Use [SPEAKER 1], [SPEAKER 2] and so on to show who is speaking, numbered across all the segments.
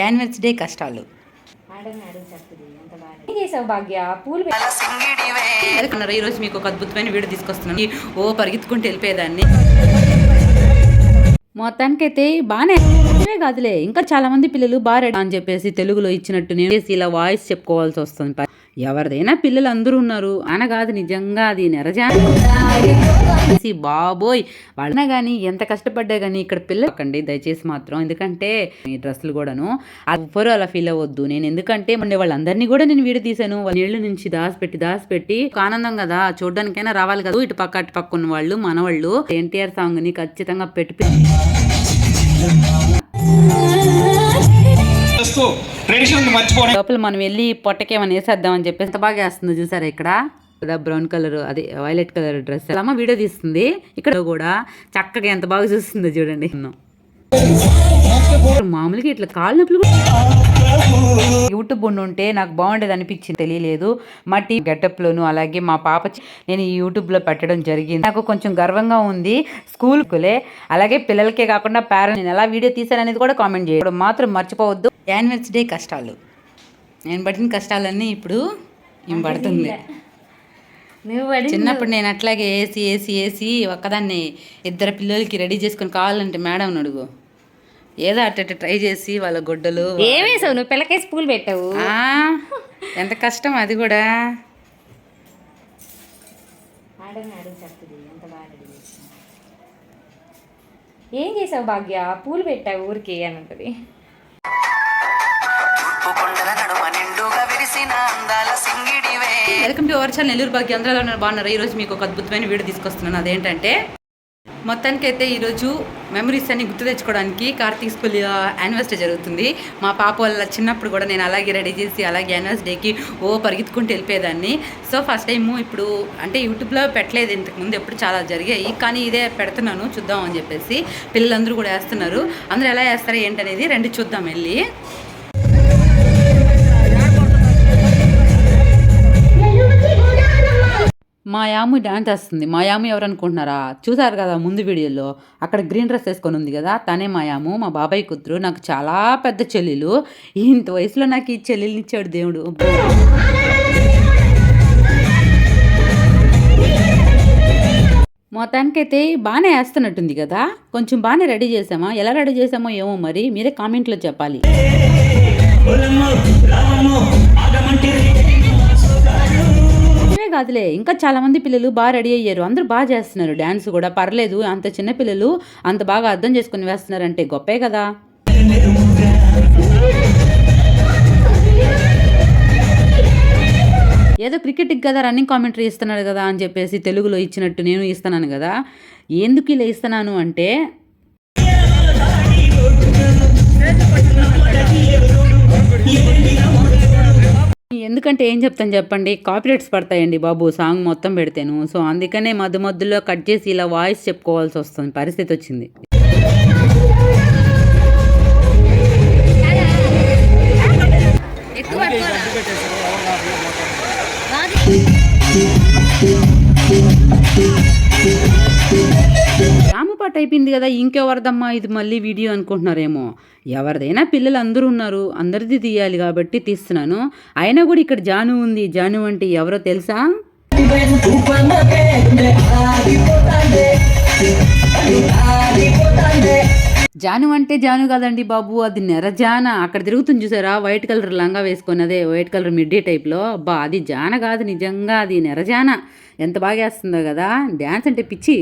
[SPEAKER 1] Anniversary day కష్టాలు. ఈరోజు మీకు ఒక అద్భుతమైన వీడియో తీసుకొస్తున్నాను. ఓ పరిగెత్తుకుంటూ వెళ్ళిపోయేదాన్ని. మొత్తానికైతే బాగానే కాదులే. ఇంకా చాలా మంది పిల్లలు బాగా అని చెప్పేసి తెలుగులో ఇచ్చినట్టు నేను చేసి ఇలా వాయిస్ చెప్పుకోవాల్సి వస్తుంది ఎవరిదైనా పిల్లలు అందరూ ఉన్నారు. అన కాదు నిజంగా అది నెరజా బాబోయ్! వాళ్ళన కానీ ఎంత కష్టపడ్డా కానీ ఇక్కడ పిల్లకండి దయచేసి మాత్రం. ఎందుకంటే ఈ డ్రెస్సులు కూడాను ఎవ్వరూ అలా ఫీల్ అవ్వద్దు. నేను ఎందుకంటే మొన్న వాళ్ళందరినీ కూడా నేను వీడియో తీశాను. వాళ్ళ నీళ్ళ నుంచి దాచిపెట్టి దాచిపెట్టి ఆనందం కదా. చూడడానికైనా రావాలి కదా. ఇటు పక్క అటు పక్క ఉన్న వాళ్ళు మనవాళ్ళు. ఎన్టీఆర్ సాంగ్ని ఖచ్చితంగా పెట్టి లోపల మనం వెళ్ళి పొట్టకేమని వేసేద్దామని చెప్పి ఎంత బాగా వేస్తుందో చూసారా ఇక్కడ? కదా బ్రౌన్ కలర్ అదే వైలెట్ కలర్ డ్రెస్ అమ్మ వీడియో తీస్తుంది. ఇక్కడ కూడా చక్కగా ఎంత బాగా చూస్తుందో చూడండి. మామూలుగా ఇట్లా కాళ్ళ నొప్పులు కూడా యూట్యూబ్ ఉండి ఉంటే నాకు బాగుండేది అనిపించింది తెలియలేదు. మా టీ గెటప్లోను అలాగే మా పాప నేను ఈ యూట్యూబ్లో పెట్టడం జరిగింది. నాకు కొంచెం గర్వంగా ఉంది. స్కూల్కులే అలాగే పిల్లలకే కాకుండా పేరెంట్స్ నేను ఎలా వీడియో తీశాననేది కూడా కామెంట్ చేయడం మాత్రం మర్చిపోవద్దు. యానివర్సరీ డే కష్టాలు. నేను పడిన కష్టాలన్నీ ఇప్పుడు ఏం పడుతుంది. చిన్నప్పుడు నేను అట్లాగే ఏసి ఏసి ఏసి ఒక్కదాన్ని ఇద్దరు పిల్లలకి రెడీ చేసుకొని కావాలంటే మేడం అడుగు ఏదో అట్ట ట్రై చేసి వాళ్ళ గుడ్డలు
[SPEAKER 2] ఏం వేసావు నువ్వు పిల్లకేసి పూలు పెట్టావు.
[SPEAKER 1] ఎంత కష్టం అది కూడా.
[SPEAKER 2] ఏం చేసావు భాగ్య? పూలు పెట్టావు ఊరికి అని ఉంటుంది
[SPEAKER 1] welcome to our channel. Nellore Bhagya అందరూ ఉన్నారు బాగున్నారు. ఈరోజు మీకు ఒక అద్భుతమైన వీడియో తీసుకొస్తున్నాను. అదేంటంటే మొత్తానికైతే ఈరోజు మెమరీస్ అన్ని గుర్తు తెచ్చుకోవడానికి కార్తీక్ స్కూల్ యానివర్సరీ జరుగుతుంది. మా పాప వాళ్ళ చిన్నప్పుడు కూడా నేను అలాగే రెడీ చేసి అలాగే యానివర్సరీకి డేకి ఓ పరిగెత్తుకుంటూ వెళ్ళిపోయేదాన్ని. సో ఫస్ట్ టైము ఇప్పుడు అంటే యూట్యూబ్లో పెట్టలేదు ఇంతకుముందు ఎప్పుడు చాలా జరిగాయి. కానీ ఇదే పెడుతున్నాను చూద్దాం అని చెప్పేసి పిల్లలందరూ కూడా వేస్తున్నారు. అందరూ ఎలా వేస్తారో ఏంటనేది రెండు చూద్దాం వెళ్ళి. మా యాము డాన్స్ వేస్తుంది మా యాము ఎవరు అనుకుంటున్నారా చూసారు కదా ముందు వీడియోలో అక్కడ గ్రీన్ డ్రెస్ వేసుకొని ఉంది కదా తనే మా యాము మా బాబాయ్ కూతురు నాకు చాలా పెద్ద చెల్లెలు ఇంత వయసులో నాకు ఈ చెల్లెల్ని ఇచ్చాడు దేవుడు మొత్తానికైతే బాగానే వేస్తున్నట్టుంది కదా కొంచెం బాగానే రెడీ చేసామా ఎలా రెడీ చేసామో ఏమో మరి మీరే కామెంట్లో చెప్పాలి ఇవే కాదులే ఇంకా చాలామంది పిల్లలు బాగా రెడీ అయ్యారు. అందరూ బాగా చేస్తున్నారు. డ్యాన్స్ కూడా. పర్లేదు అంత చిన్న పిల్లలు అంత బాగా అర్థం చేసుకుని వేస్తున్నారంటే గొప్పే కదా. ఏదో క్రికెట్కి కదా రన్నింగ్ కామెంటరీ ఇస్తున్నాడు కదా అని చెప్పేసి తెలుగులో ఇచ్చినట్టు నేను ఇస్తున్నాను కదా. ఎందుకు ఇలా ఇస్తున్నాను అంటే ఎందుకంటే ఏం చెప్తాను చెప్పండి? కాపీరైట్స్ పడతాయండి బాబు సాంగ్ మొత్తం పెడితేను. సో అందుకనే మధ్య మధ్యలో కట్ చేసి ఇలా వాయిస్ చెప్పుకోవాల్సి వస్తుంది. పరిస్థితి వచ్చింది. పాటు అయిపోయింది కదా ఇంకెవరిదమ్మా ఇది మళ్ళీ వీడియో అనుకుంటున్నారేమో. ఎవరిదైనా పిల్లలు అందరూ ఉన్నారు అందరిది తీయాలి కాబట్టి తీస్తున్నాను. అయినా కూడా ఇక్కడ జాను ఉంది. జాను అంటే ఎవరో తెలుసా? జాను అంటే జాను కాదండి బాబు అది నెరజాన అక్కడ తిరుగుతుంది చూసారా? వైట్ కలర్ లంగా వేసుకొని అదే వైట్ కలర్ మిడ్డీ టైప్లో అబ్బా అది జాన కాదు నిజంగా అది నెరజాన ఎంత బాగా వేస్తుందో కదా. డ్యాన్స్ అంటే పిచ్చి.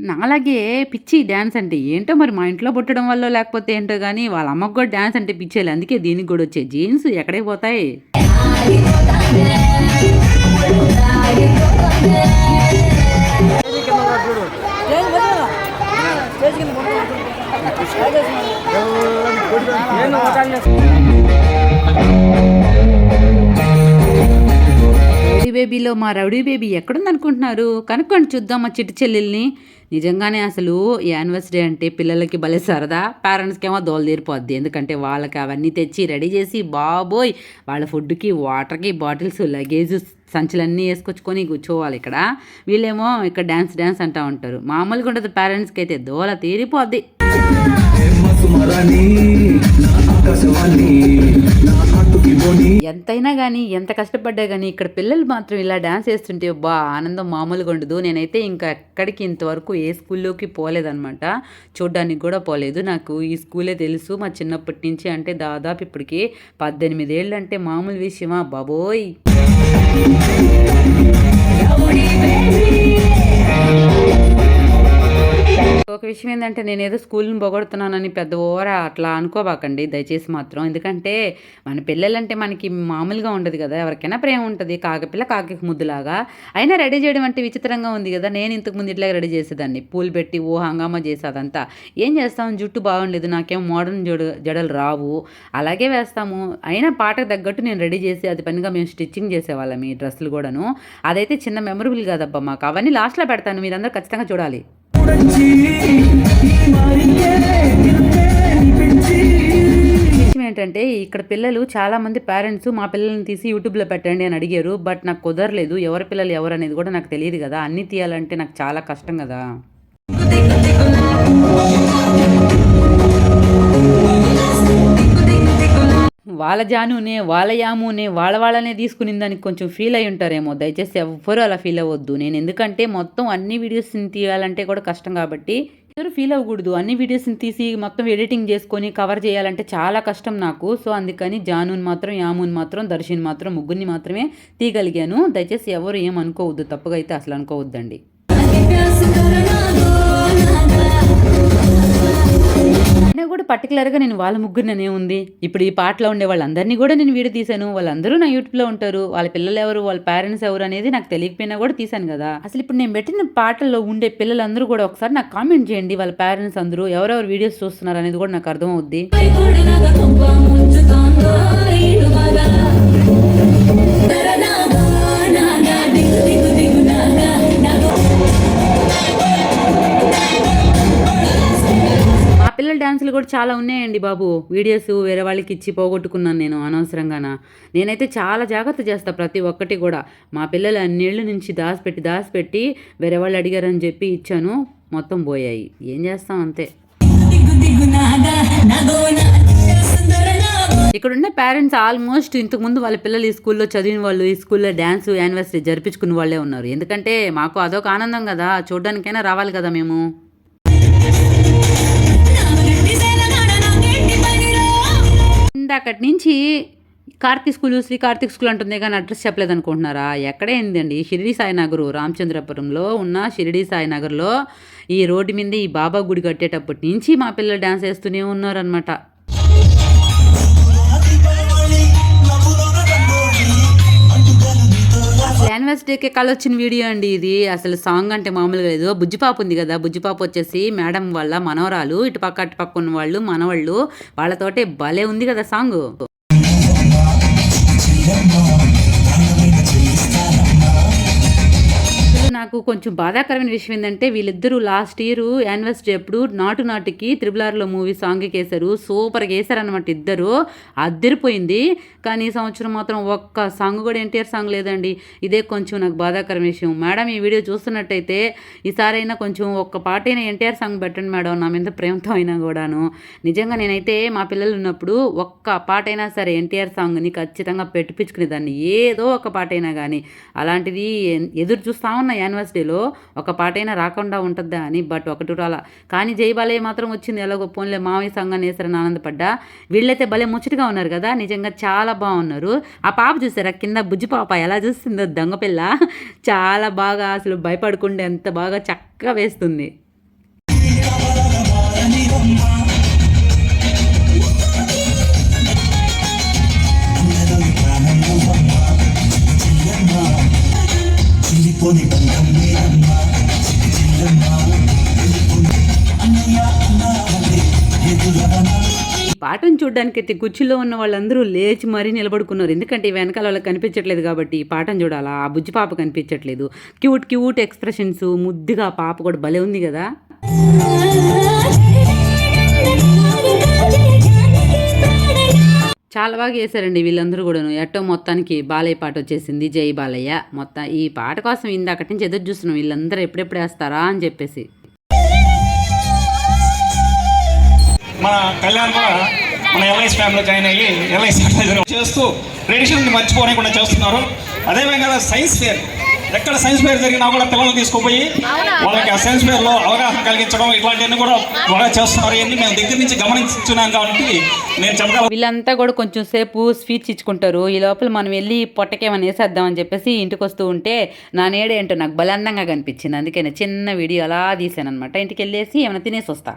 [SPEAKER 1] నాలాగే పిచ్చి డ్యాన్స్ అంటే ఏంటో మరి మా ఇంట్లో పుట్టడం వల్ల లేకపోతే ఏంటో కానీ వాళ్ళ అమ్మకు కూడా డ్యాన్స్ అంటే పిచ్చేయాలి అందుకే దీనికి కూడా వచ్చే జీన్స్ ఎక్కడే పోతాయి? రౌడీ బేబీలో మా రౌడీ బేబీ ఎక్కడుందనుకుంటున్నారు? అనుకుంటున్నారు కనుక్కోండి చూద్దాం మా చిట్టి చెల్లెల్ని. నిజంగానే అసలు యానివర్సరీ అంటే పిల్లలకి భలే సరదా. పేరెంట్స్కి ఏమో దోలు తీరిపోద్ది. ఎందుకంటే వాళ్ళకి అవన్నీ తెచ్చి రెడీ చేసి బాబోయ్! వాళ్ళ ఫుడ్కి వాటర్కి బాటిల్స్ లగేజ్ సంచులన్నీ వేసుకొచ్చుకొని కూర్చోవాలి ఇక్కడ. వీళ్ళేమో ఇక్కడ డ్యాన్స్ డ్యాన్స్ అంటూ ఉంటారు. మామూలుగా ఉంటుంది పేరెంట్స్కి అయితే దోల తీరిపోద్ది. ఎంతైనా కానీ ఎంత కష్టపడ్డా కానీ ఇక్కడ పిల్లలు మాత్రం ఇలా డ్యాన్స్ వేస్తుంటే బా ఆనందం మామూలుగా ఉండదు. నేనైతే ఇంకా ఎక్కడికి ఇంతవరకు ఏ స్కూల్లోకి పోలేదన్నమాట. చూడ్డానికి కూడా పోలేదు. నాకు ఈ స్కూలే తెలుసు. మా చిన్నప్పటి నుంచి అంటే దాదాపు ఇప్పటికి పద్దెనిమిది ఏళ్ళు అంటే మామూలు విషయమా? బాబోయ్! ఒక విషయం ఏంటంటే నేను ఏదో స్కూల్ని పొగడుతున్నానని పెద్ద ఓవర అట్లా అనుకోబాకండి దయచేసి మాత్రం. ఎందుకంటే మన పిల్లలంటే మనకి మామూలుగా ఉండదు కదా ఎవరికైనా ప్రేమ ఉంటుంది కాకపిల్ల కాకి ముద్దులాగా. అయినా రెడీ చేయడం అంటే విచిత్రంగా ఉంది కదా నేను ఇంతకు ముందు ఇట్లా రెడీ చేసేదాన్ని. పూలు పెట్టి ఓ హంగామా చేసేదంతా. ఏం చేస్తాం? జుట్టు బాగుండేది నాకేం మోడర్న్ జడ జడలు రావు. అలాగే వేస్తాము. అయినా పాటకు తగ్గట్టు నేను రెడీ చేసి అది పనిగా మేము స్టిచ్చింగ్ చేసేవాళ్ళం ఈ డ్రెస్సులు కూడాను. అదైతే చిన్న మెమరబుల్ కాదబ్బా మాకు. అవన్నీ లాస్ట్లో పెడతాను మీరందరూ ఖచ్చితంగా చూడాలి. ఏంటంటే ఇక్కడ పిల్లలు చాలా మంది పేరెంట్స్ మా పిల్లల్ని తీసి యూట్యూబ్లో పెట్టండి అని అడిగారు. బట్ నాకు కుదరలేదు. ఎవరి పిల్లలు ఎవరు అనేది కూడా నాకు తెలియదు కదా. అన్నీ తీయాలంటే నాకు చాలా కష్టం కదా. వాళ్ళ జానునే వాళ్ళ యామునే వాళ్ళ వాళ్ళనే తీసుకుని దానికి కొంచెం ఫీల్ అయి ఉంటారేమో. దయచేసి ఎవ్వరూ అలా ఫీల్ అవ్వద్దు. నేను ఎందుకంటే మొత్తం అన్ని వీడియోస్ని తీయాలంటే కూడా కష్టం కాబట్టి ఎవరు ఫీల్ అవ్వకూడదు. అన్ని వీడియోస్ని తీసి మొత్తం ఎడిటింగ్ చేసుకొని కవర్ చేయాలంటే చాలా కష్టం నాకు. సో అందుకని జానున్ మాత్రం యామున్ మాత్రం దర్శన్ మాత్రం ముగ్గురిని మాత్రమే తీయగలిగాను. దయచేసి ఎవరు ఏం అనుకోవద్దు తప్పుగా అయితే అసలు అనుకోవద్దండి. అయినా కూడా పర్టికులర్గా నేను వాళ్ళ ముగ్గురుననే ఉంది. ఇప్పుడు ఈ పాటలో ఉండే వాళ్ళందరినీ కూడా నేను వీడియో తీశాను. వాళ్ళందరూ నా యూట్యూబ్లో ఉంటారు. వాళ్ళ పిల్లలు ఎవరు? వాళ్ళ పేరెంట్స్ ఎవరు అనేది నాకు తెలియకపోయినా కూడా తీశాను కదా. అసలు ఇప్పుడు నేను పెట్టిన పాటల్లో ఉండే పిల్లలందరూ కూడా ఒకసారి నాకు కామెంట్ చేయండి. వాళ్ళ పేరెంట్స్ అందరూ ఎవరెవరు వీడియోస్ చూస్తున్నారు అనేది కూడా నాకు అర్థం అవుద్ది డ్యాన్సులు కూడా చాలా ఉన్నాయండి బాబు. వీడియోస్ వేరే వాళ్ళకి ఇచ్చి పోగొట్టుకున్నాను నేను అనవసరంగాన. నేనైతే చాలా జాగ్రత్త చేస్తా ప్రతి ఒక్కటి కూడా. మా పిల్లలు అన్నేళ్ళ నుంచి దాచిపెట్టి దాచిపెట్టి వేరే వాళ్ళు అడిగారని చెప్పి ఇచ్చాను. మొత్తం పోయాయి. ఏం చేస్తాం అంతే. ఇక్కడ ఉన్న పేరెంట్స్ ఆల్మోస్ట్ ఇంతకుముందు వాళ్ళ పిల్లలు ఈ స్కూల్లో చదివిన వాళ్ళు ఈ స్కూల్లో డ్యాన్స్ యానివర్సరీ జరిపించుకున్న వాళ్ళే ఉన్నారు. ఎందుకంటే మాకు అదొక ఆనందం కదా. చూడడానికైనా రావాలి కదా మేము. ఇందాకటి నుంచి? కార్తీక్ స్కూల్ శ్రీ కార్తీక్ స్కూల్ అంటుంది కానీ అడ్రస్ చెప్పలేదు అనుకుంటున్నారా ఎక్కడైందండి షిరిడి సాయి నగరు రామచంద్రపురంలో ఉన్న షిరిడి సాయి నగర్లో ఈ రోడ్డు మీద ఈ బాబా గుడి కట్టేటప్పటి నుంచి మా పిల్లలు డ్యాన్స్ వేస్తూనే ఉన్నారనమాట యానివర్సరీకి కలొచ్చిన వీడియో అండి ఇది. అసలు సాంగ్ అంటే మామూలుగా లేదు. బుజ్జిపాప ఉంది కదా. బుజ్జిపాప వచ్చేసి మేడం వాళ్ళ మనవరాలు ఇటు పక్క అటు పక్క ఉన్న వాళ్ళు మనవాళ్ళు వాళ్ళతోటే భలే ఉంది కదా సాంగ్ అసలు నాకు కొంచెం బాధాకరమైన విషయం ఏంటంటే వీళ్ళిద్దరూ లాస్ట్ ఇయర్ యానివర్సరీ అప్పుడు నాటు నాటుకి త్రిబుల్ ఆర్లో మూవీ సాంగ్కి వేశారు సూపర్గా వేశారనమాట ఇద్దరు. అద్దరిపోయింది కానీ ఈ సంవత్సరం మాత్రం ఒక్క సాంగ్ కూడా ఎన్టీఆర్ సాంగ్ లేదండి. ఇదే కొంచెం నాకు బాధాకరమైన విషయం. మేడం ఈ వీడియో చూస్తున్నట్టయితే ఈసారైనా కొంచెం ఒక్క పాట అయినా ఎన్టీఆర్ సాంగ్ పెట్టండి మేడం నా మీద ప్రేమతో అయినా కూడాను. నిజంగా నేనైతే మా పిల్లలు ఉన్నప్పుడు ఒక్క పాట అయినా సరే ఎన్టీఆర్ సాంగ్ని ఖచ్చితంగా పెట్టిపించుకునేదాన్ని ఏదో ఒక పాట అయినా కానీ అలాంటిది ఎదురు చూస్తా ఉన్న యానివర్సిటీలో ఒక పాట అయినా రాకుండా ఉంటుందా అని బట్ ఒకటి అలా. కానీ జైబాలయ్య మాత్రం వచ్చింది ఎలాగో పోన్లే మావయ్య సంఘాన్ని వేసారని ఆనందపడ్డా. వీళ్ళైతే భలే ముచ్చటగా ఉన్నారు కదా. నిజంగా చాలా బాగున్నారు. ఆ పాప చూసారా? కింద బుజ్జి పాప ఎలా చూస్తుందో దొంగపిల్ల చాలా బాగా అసలు భయపడకుండా ఎంత బాగా చక్కగా వేస్తుంది. పాటను చూడడానికి అయితే గుచ్చిలో ఉన్న వాళ్ళందరూ లేచి మరీ నిలబడుకున్నారు. ఎందుకంటే వెనకాల వాళ్ళకి కనిపించట్లేదు కాబట్టి ఈ పాటను చూడాలా? ఆ బుజ్జి పాప కనిపించట్లేదు. క్యూట్ క్యూట్ ఎక్స్ప్రెషన్స్ ముద్దుగా పాప కూడా భలే ఉంది కదా? చాలా బాగా చేశారండి వీళ్ళందరూ కూడాను. ఎట్టో మొత్తానికి బాలయ్య పాట వచ్చేసింది. జై బాలయ్య. మొత్తం ఈ పాట కోసం ఇందాకటి నుంచి ఎదురు చూస్తున్నాం. వీళ్ళందరూ ఎప్పుడెప్పుడు వేస్తారా అని చెప్పేసి.
[SPEAKER 3] మన కళ్యాణ్ కూడా మన ఎల్ఐసి ఫ్యామిలీ జాయిన్ అయ్యి ఎల్ఐసి చేస్తూ ట్రెడిషన్ మర్చిపోలేకుండా చేస్తున్నారు. అదేవిధంగా సైన్స్ ఫేర్ ఎక్కడ సైన్స్ ఫేర్ జరిగినా కూడా పిల్లల్ని తీసుకుపోయి వాళ్ళకి ఆ సైన్స్ ఫేర్లో అవగాహన కలిగించడం ఇట్లాంటివన్నీ కూడా బాగా చేస్తున్నారు. ఇవన్నీ మేము దగ్గర నుంచి గమనించున్నాం కాబట్టి నేను చెప్పగలను
[SPEAKER 1] వీళ్ళంతా కూడా కొంచెం సేపు స్పీచ్ ఇచ్చుకుంటారు. ఈ లోపల మనం వెళ్ళి పొట్టకేమని వేసేద్దామని చెప్పేసి ఇంటికి వస్తూ ఉంటే నా నేడే ఏంటో నాకు బలందంగా కనిపించింది. అందుకని చిన్న వీడియో అలా తీసాను అనమాట ఇంటికి వెళ్ళేసి ఏమైనా తినేసి వస్తా.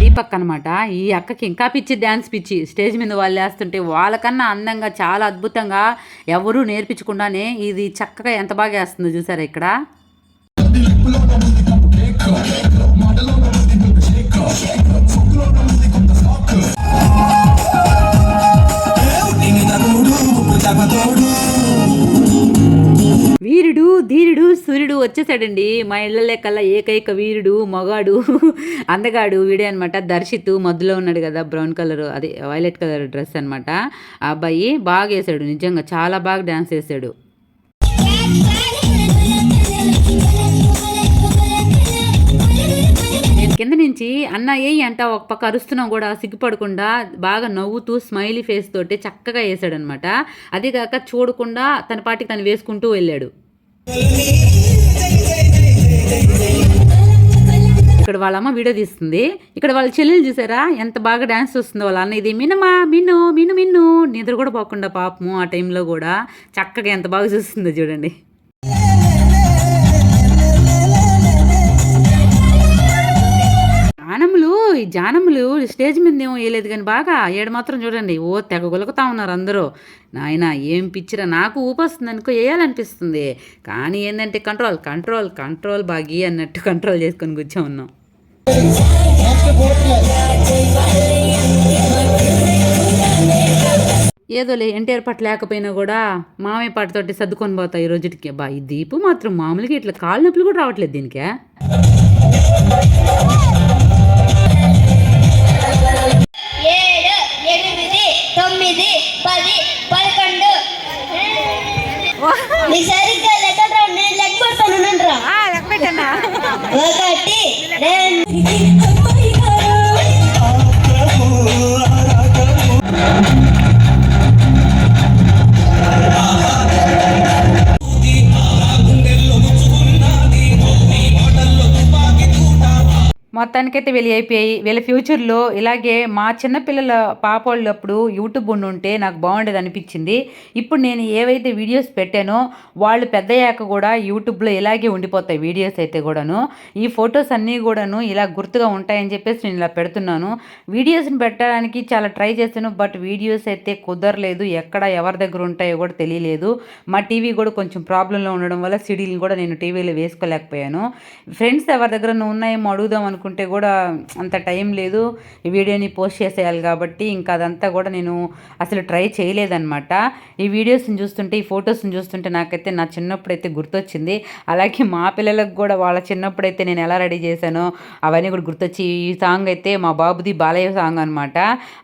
[SPEAKER 1] దీపక్ అనమాట ఈ అక్కకి ఇంకా పిచ్చి డ్యాన్స్ పిచ్చి. స్టేజ్ మీద వాళ్ళు వేస్తుంటే వాళ్ళకన్నా అందంగా చాలా అద్భుతంగా ఎవరూ నేర్పించకుండానే ఇది చక్కగా ఎంత బాగా వేస్తుందో చూసారా ఇక్కడ? వీరుడు ధీరుడు సూర్యుడు వచ్చేసాడండి. మా ఇళ్ళ కల్లా ఏకైక వీరుడు మగాడు అందగాడు వీడే అనమాట దర్శిత్ మధ్యలో ఉన్నాడు కదా బ్రౌన్ కలర్ అదే వైలెట్ కలర్ డ్రెస్ అనమాట ఆ అబ్బాయి బాగా వేసాడు నిజంగా చాలా బాగా డ్యాన్స్ వేసాడు. నేను కింద నుంచి అన్న ఏయి అంట ఒక పక్క అరుస్తున్నాం కూడా సిగ్గుపడకుండా బాగా నవ్వుతూ స్మైలీ ఫేస్ తోటి చక్కగా వేసాడనమాట అదే కాక చూడకుండా తన పాటికి తను వేసుకుంటూ వెళ్ళాడు. ఇక్కడ వాళ్ళ అమ్మ వీడియో తీస్తుంది. ఇక్కడ వాళ్ళ చెల్లెలు చూసారా? ఎంత బాగా డ్యాన్స్ వస్తుందో వాళ్ళ అన్న. ఇది మినమా మిన్ను మిన్ను మిన్ను నిద్ర కూడా పోకుండా పాపము ఆ టైంలో కూడా. చక్కగా ఎంత బాగా చూస్తుందో చూడండి. ఈ జానములు స్టేజ్ మీద ఏమో వేయలేదు కానీ బాగా ఏడు మాత్రం చూడండి. ఓ తెగ గొలుకుతా ఉన్నారు అందరూ. నాయన ఏం పిచ్చిరా నాకు ఊపొస్తుంది అనుకో వేయాలనిపిస్తుంది. కానీ ఏంటంటే కంట్రోల్ కంట్రోల్ కంట్రోల్ బాగి అన్నట్టు కంట్రోల్ చేసుకొని కూర్చో ఉన్నాం. ఏదోలే ఎన్టీఆర్ పాట లేకపోయినా కూడా మామయ్య పాటతోటి సర్దుకొని పోతాయి ఈ రోజుకి బా ఈ దీపు మాత్రం మామూలుగా ఇట్లా కాళ్ళ నొప్పులు కూడా రావట్లేదు దీనికే.
[SPEAKER 4] సరిగ్గా లెక్క నేను లెక్క పెడతాను ఒకటి రెండు
[SPEAKER 1] మొత్తానికైతే వీళ్ళు అయిపోయాయి. వీళ్ళ ఫ్యూచర్లో ఇలాగే మా చిన్నపిల్లల పాప వాళ్ళప్పుడు యూట్యూబ్ ఉండి ఉంటే నాకు బాగుండేది అనిపించింది. ఇప్పుడు నేను ఏవైతే వీడియోస్ పెట్టానో వాళ్ళు పెద్దయ్యాక కూడా యూట్యూబ్లో ఇలాగే ఉండిపోతాయి వీడియోస్ అయితే కూడాను. ఈ ఫొటోస్ అన్నీ కూడాను ఇలా గుర్తుగా ఉంటాయని చెప్పేసి నేను ఇలా పెడుతున్నాను. వీడియోస్ని పెట్టడానికి చాలా ట్రై చేశాను. బట్ వీడియోస్ అయితే కుదరలేదు. ఎక్కడ ఎవరి దగ్గర ఉంటాయో కూడా తెలియలేదు. మా టీవీ కూడా కొంచెం ప్రాబ్లంలో ఉండడం వల్ల సిడీలు కూడా నేను టీవీలో వేసుకోలేకపోయాను. ఫ్రెండ్స్ ఎవరి దగ్గర ఉన్నాయేమో అడుగుదాం అనుకుంటే కూడా అంత టైం లేదు. ఈ వీడియోని పోస్ట్ చేసేయాలి కాబట్టి ఇంకా అదంతా కూడా నేను అసలు ట్రై చేయలేదన్నమాట. ఈ వీడియోస్ని చూస్తుంటే ఈ ఫొటోస్ని చూస్తుంటే నాకైతే నా చిన్నప్పుడు అయితే గుర్తొచ్చింది. అలాగే మా పిల్లలకు కూడా వాళ్ళ చిన్నప్పుడైతే నేను ఎలా రెడీ చేశానో అవన్నీ కూడా గుర్తొచ్చి ఈ సాంగ్ అయితే మా బాబుది బాలయ్య సాంగ్ అనమాట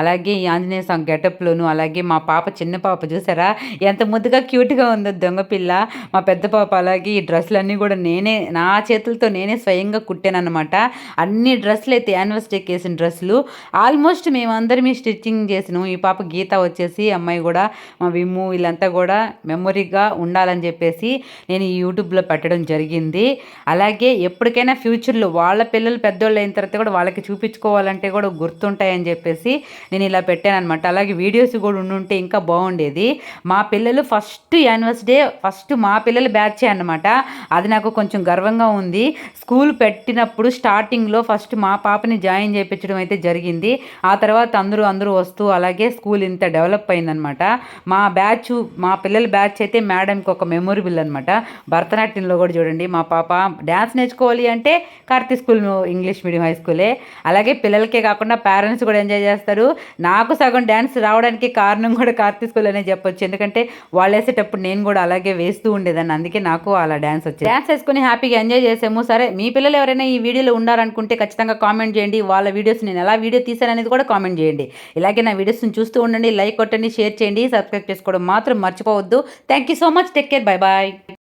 [SPEAKER 1] అలాగే ఈ ఆంజనేయ సాంగ్ గెటప్లోను అలాగే మా పాప చిన్న పాప చూసారా? ఎంత ముద్దుగా క్యూట్గా ఉందో దొంగ పిల్ల. మా పెద్ద పాప అలాగే ఈ డ్రెస్సులన్నీ కూడా నేనే నా చేతులతో నేనే స్వయంగా కుట్టాను అనమాట అన్ని డ్రెస్సులు అయితే యానివర్సరీకి వేసిన డ్రెస్సులు. ఆల్మోస్ట్ మేమందరం స్టిచ్చింగ్ చేసినాం. ఈ పాప గీత వచ్చేసి అమ్మాయి కూడా మా విమ్ము వీళ్ళంతా కూడా మెమొరీగా ఉండాలని చెప్పేసి నేను ఈ యూట్యూబ్లో పెట్టడం జరిగింది. అలాగే ఎప్పటికైనా ఫ్యూచర్లో వాళ్ళ పిల్లలు పెద్దోళ్ళు అయిన తర్వాత కూడా వాళ్ళకి చూపించుకోవాలంటే కూడా గుర్తుంటాయని చెప్పేసి నేను ఇలా పెట్టాను అనమాట అలాగే వీడియోస్ కూడా ఉండుంటే ఇంకా బాగుండేది. మా పిల్లలు ఫస్ట్ యానివర్సరీ ఫస్ట్ మా పిల్లల బ్యాచ్ అనమాట అది నాకు కొంచెం గర్వంగా ఉంది. స్కూల్ పెట్టినప్పుడు స్టార్టింగ్లో ఫస్ట్ ఫస్ట్ మా పాపని జాయిన్ చేయించడం అయితే జరిగింది. ఆ తర్వాత అందరూ అందరూ వస్తూ అలాగే స్కూల్ ఇంత డెవలప్ అయిందనమాట మా బ్యాచ్ మా పిల్లల బ్యాచ్ అయితే మేడంకి ఒక మెమొరబుల్ అనమాట భరతనాట్యంలో కూడా చూడండి మా పాప డ్యాన్స్ నేర్చుకోవాలి అంటే Karthi school English medium high స్కూలే. అలాగే పిల్లలకే కాకుండా పేరెంట్స్ కూడా ఎంజాయ్ చేస్తారు. నాకు సగం డ్యాన్స్ రావడానికి కారణం కూడా కార్తీ స్కూల్ అనే చెప్పొచ్చు. ఎందుకంటే వాళ్ళు వేసేటప్పుడు నేను కూడా అలాగే వేస్తూ ఉండేదాన్ని. అందుకే నాకు అలా డ్యాన్స్ వచ్చింది. డ్యాన్స్ వేసుకుని హ్యాపీగా ఎంజాయ్ చేసాము. సరే మీ పిల్లలు ఎవరైనా ఈ వీడియోలో ఉండాలనుకుంటే ఖచ్చితంగా కామెంట్ చేయండి. వాళ్ళ వీడియోస్ నేను ఎలా వీడియో తీశాననేది కూడా కామెంట్ చేయండి. ఇలాగే నా వీడియోస్ని చూస్తూ ఉండండి. లైక్ కొట్టండి షేర్ చేయండి. సబ్స్క్రైబ్ చేసుకోవడం మాత్రం మర్చిపోవద్దు. Thank you so much take care bye bye